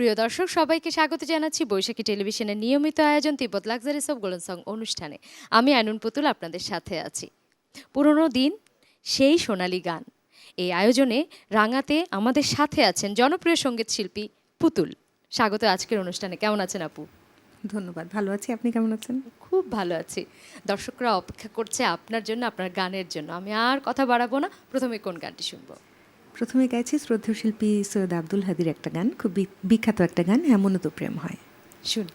প্রিয় দর্শক সবাইকে স্বাগত জানাচ্ছি বৈশাখী টেলিভিশনের নিয়মিত আয়োজন Tibbet luxuries of golden song অনুষ্ঠানে। আমি আইনুন পুতুল আপনাদের সাথে আছি। পুরনো দিন সেই সোনালি গান। এই আয়োজনে রাঙাতে আমাদের সাথে আছেন জনপ্রিয় সংগীত শিল্পী পুতুল। স্বাগত আজকের অনুষ্ঠানে। কেমন আছেন আপু? ধন্যবাদ। ভালো আছি। আপনি কেমন আছেন? খুব ভালো আছি। দর্শকরা অপেক্ষা করছে আপনার জন্য আপনার গানের জন্য। আমি আর কথা বাড়াবো না। প্রথমে কোন গানটি শুনব? প্রথমে গাইছি শ্রদ্ধেয় শিল্পী সৈয়দ আব্দুল হাদির একটা গান, খুব বিখ্যাত একটা গান এমনও তো প্রেম হয়। শুন।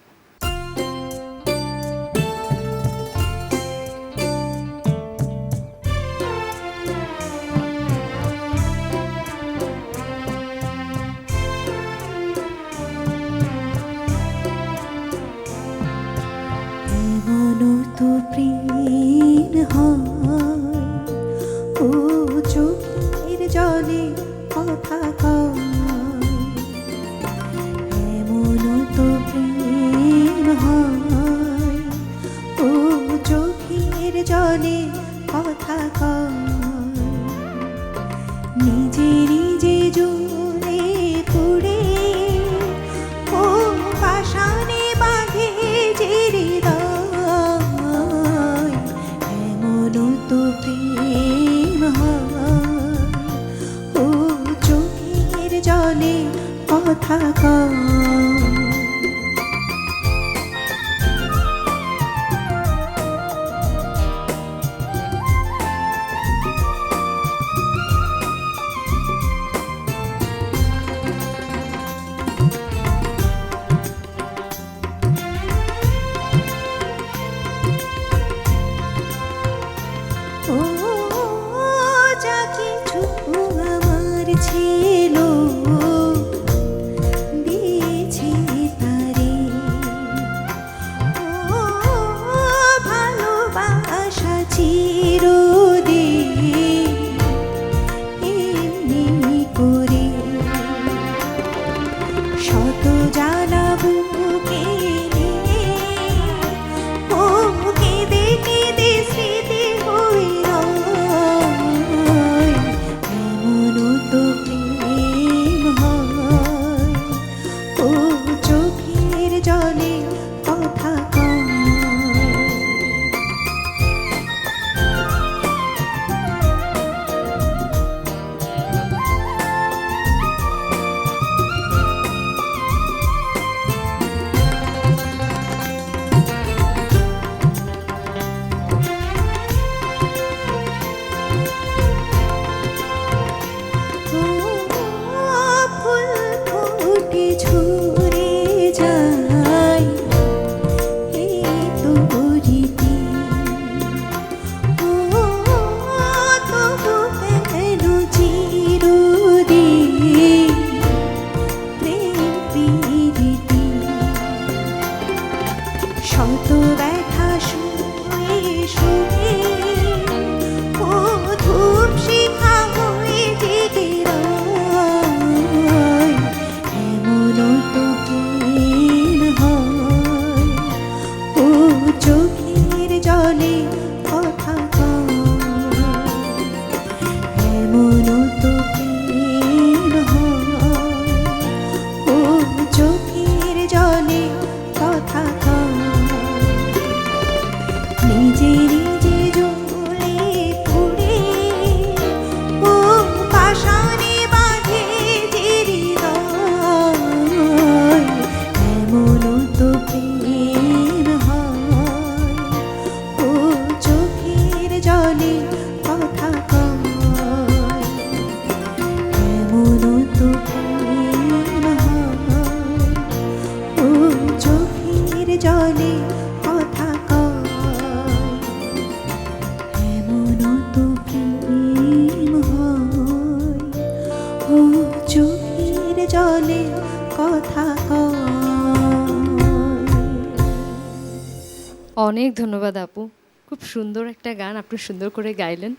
অনেক ধন্যবাদ আপু। খুব সুন্দর একটা গান আপনি সুন্দর করে গাইলেন।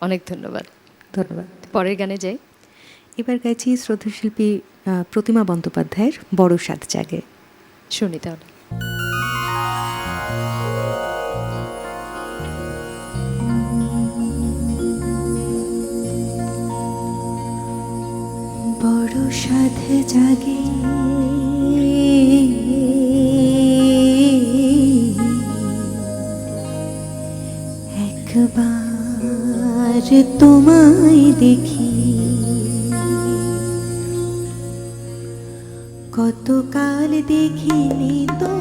অনেক ধন্যবাদ। ধন্যবাদ। পরের গানে যাই। এবার গাইছি শ্রদ্ধাশিল্পী প্রতিমা বন্দ্যোপাধ্যায়ের বড় সাত জাগে। শুনি তাহলে। বড় সাধে জাগে তোমায় দেখি। কতকাল দেখিনি তোমায়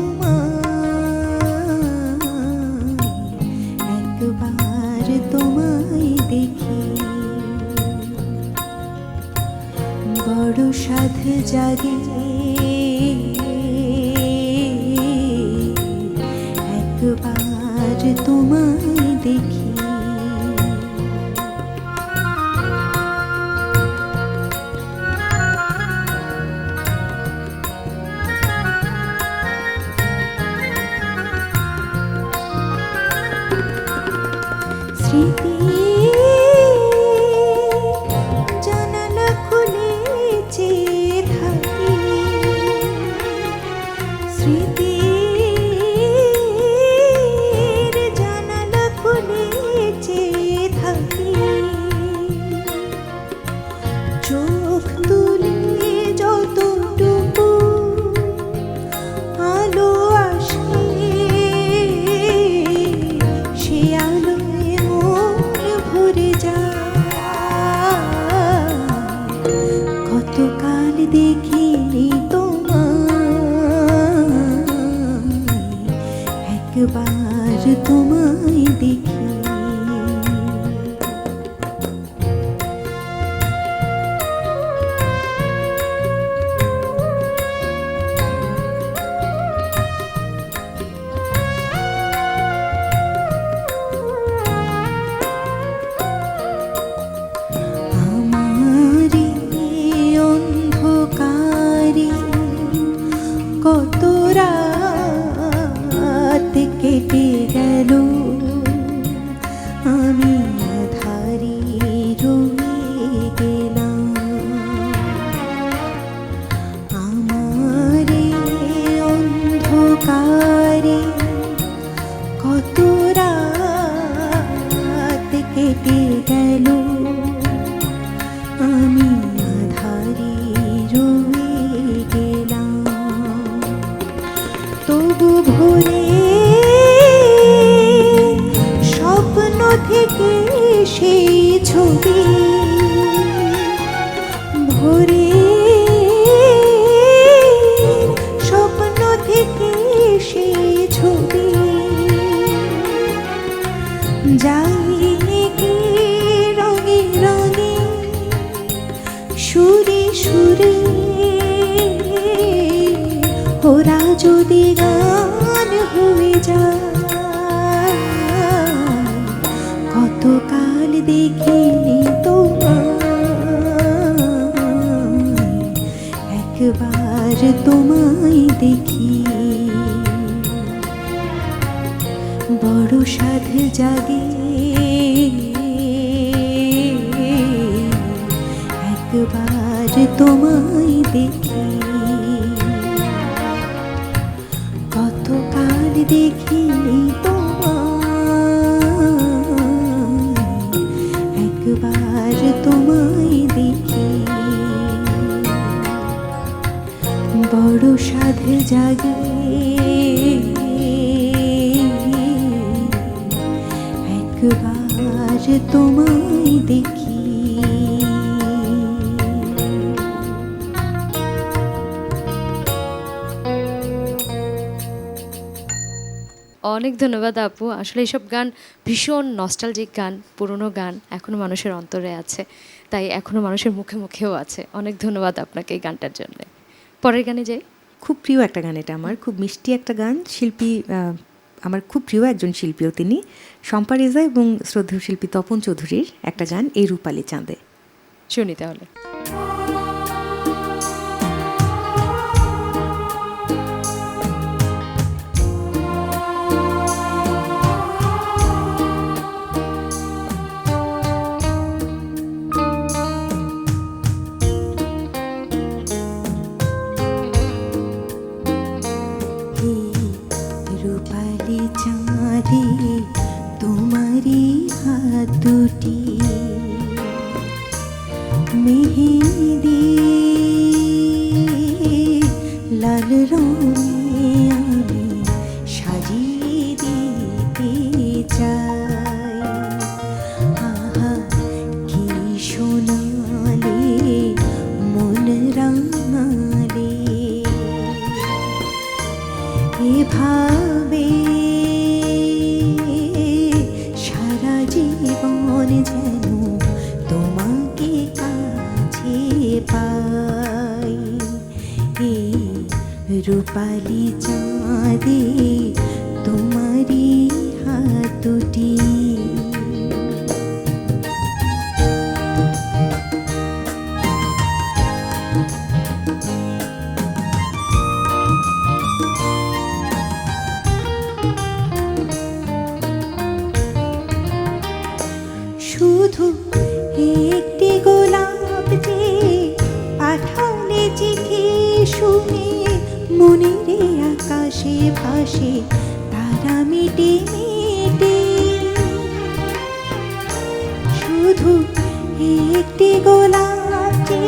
যদি গান হয়ে যায়, কতকাল দেখিনি তোমায়, একবার তোমায় দেখি। বড় সাধ জাগে, একবার তোমায় দেখি। দেখিনি তোমায়। একবার তোমায় দেখি। বড় সাধ জাগে। একবার তোমায় দেখি। অনেক ধন্যবাদ আপু। আসলে এইসব গান ভীষণ নস্টালজিক গান পুরনো গান এখনও মানুষের অন্তরে আছে। তাই এখনও মানুষের মুখে মুখেও আছে। অনেক ধন্যবাদ আপনাকে এই গানটার জন্য। পরের গানে যাই? খুব প্রিয় একটা গান এটা আমার খুব মিষ্টি একটা গান। শিল্পী আমার খুব প্রিয় একজন শিল্পীও তিনি শম্পা রেজা এবং শ্রদ্ধেয় শিল্পী তপন চৌধুরীর একটা গান এই রূপালী চাঁদে। শুনি তাহলে। satu. কুসুমে মনের আকাশে ভাসে, তারা মিটে মিটে। শুধু একটি গোলাপে যে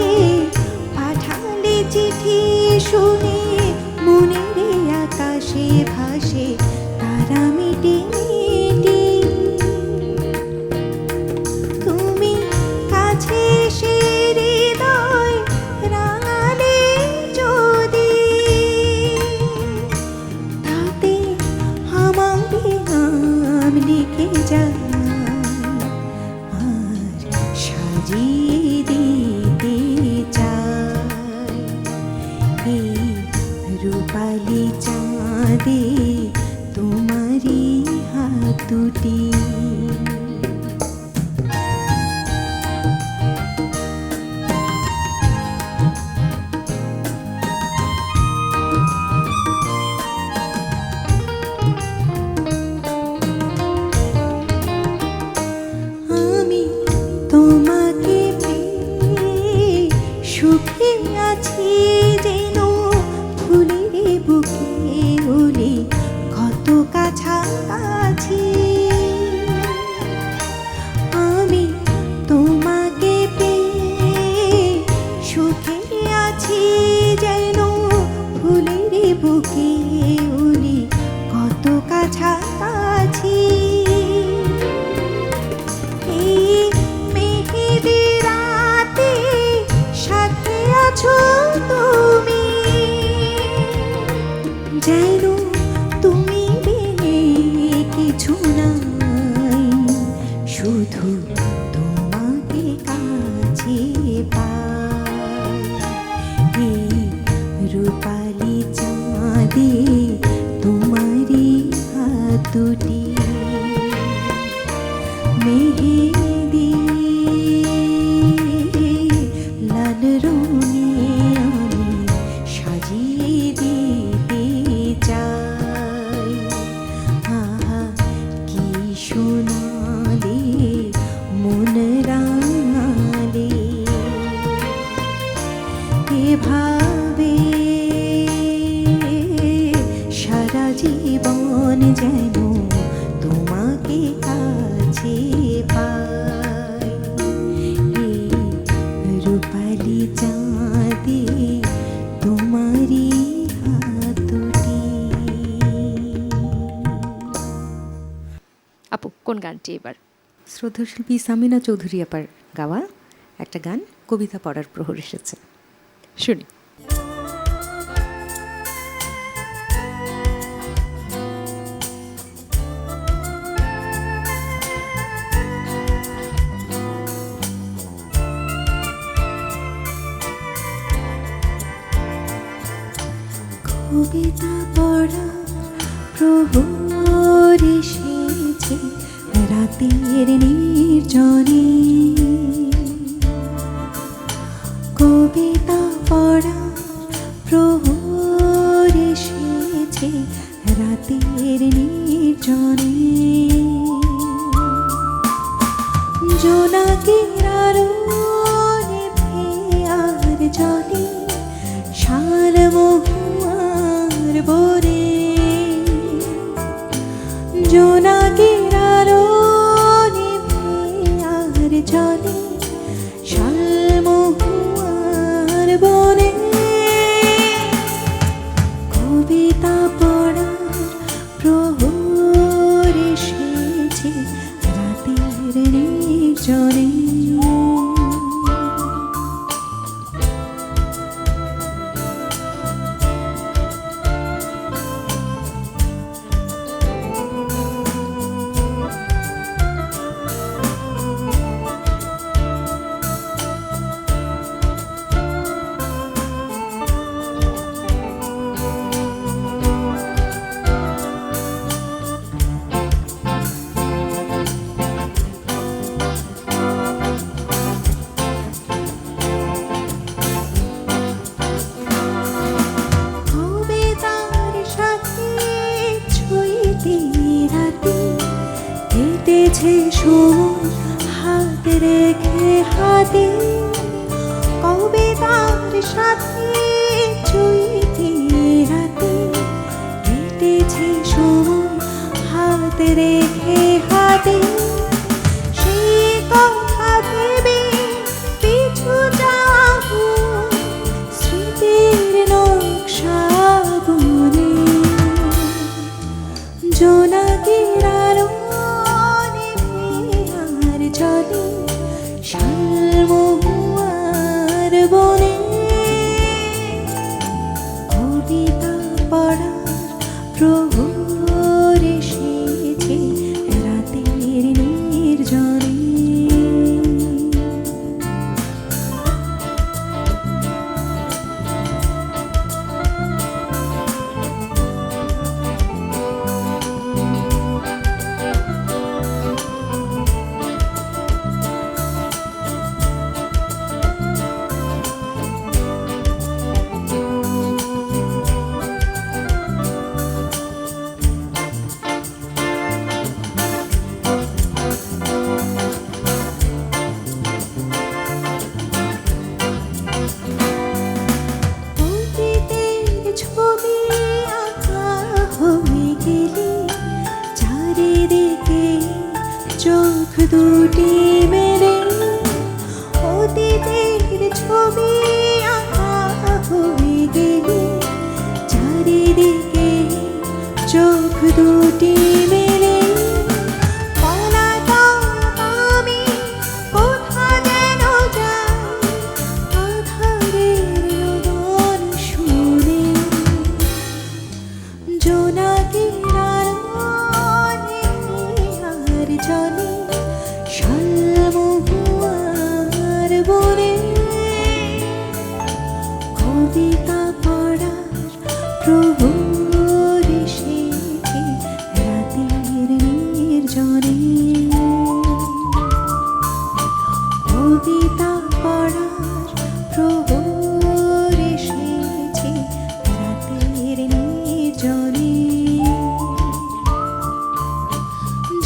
পাঠালে চিঠি শুনে মনের আকাশে কাছাকাছি এই মেহেদি রাতে সাথে আছো কণ্ঠশিল্পী সামিনা চৌধুরী আপার গাওয়া একটা গান কবিতা পড়ার প্রহর এসেছে। শুনি। জোনাকির সার মহুয়ার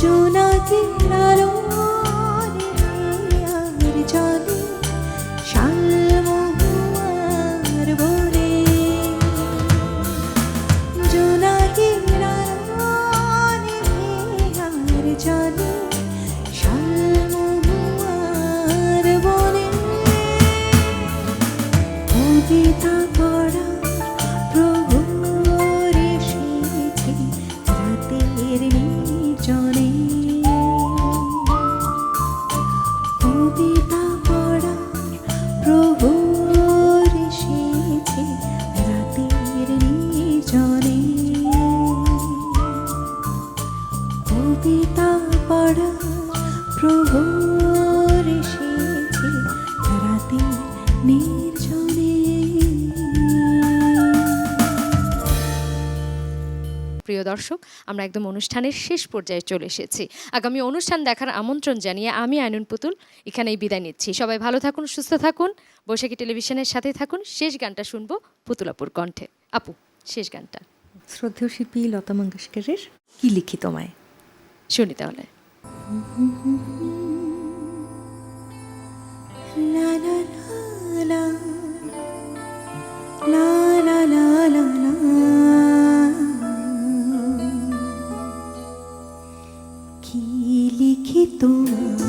জোনাকির আলো কবিতা পড়া প্রভুর এসেছে রাতের নির্জনে। প্রিয় দর্শক আমরা একদম অনুষ্ঠানের শেষ পর্যায়ে চলে এসেছি। আগামী অনুষ্ঠান দেখার আমন্ত্রণ জানিয়ে আমি আইনুন পুতুল এখানেই বিদায় নিচ্ছি। সবাই ভালো থাকুন সুস্থ থাকুন। বৈশাখী টেলিভিশনের সাথে থাকুন। শেষ গানটা শুনব পুতুলাপুর কণ্ঠে। আপু শেষ গানটা। শ্রদ্ধেয় শিল্পী লতা মঙ্গেশকরের কি লিখি তোমায় শুনি তাহলে কি লিখি তোমার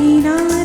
সব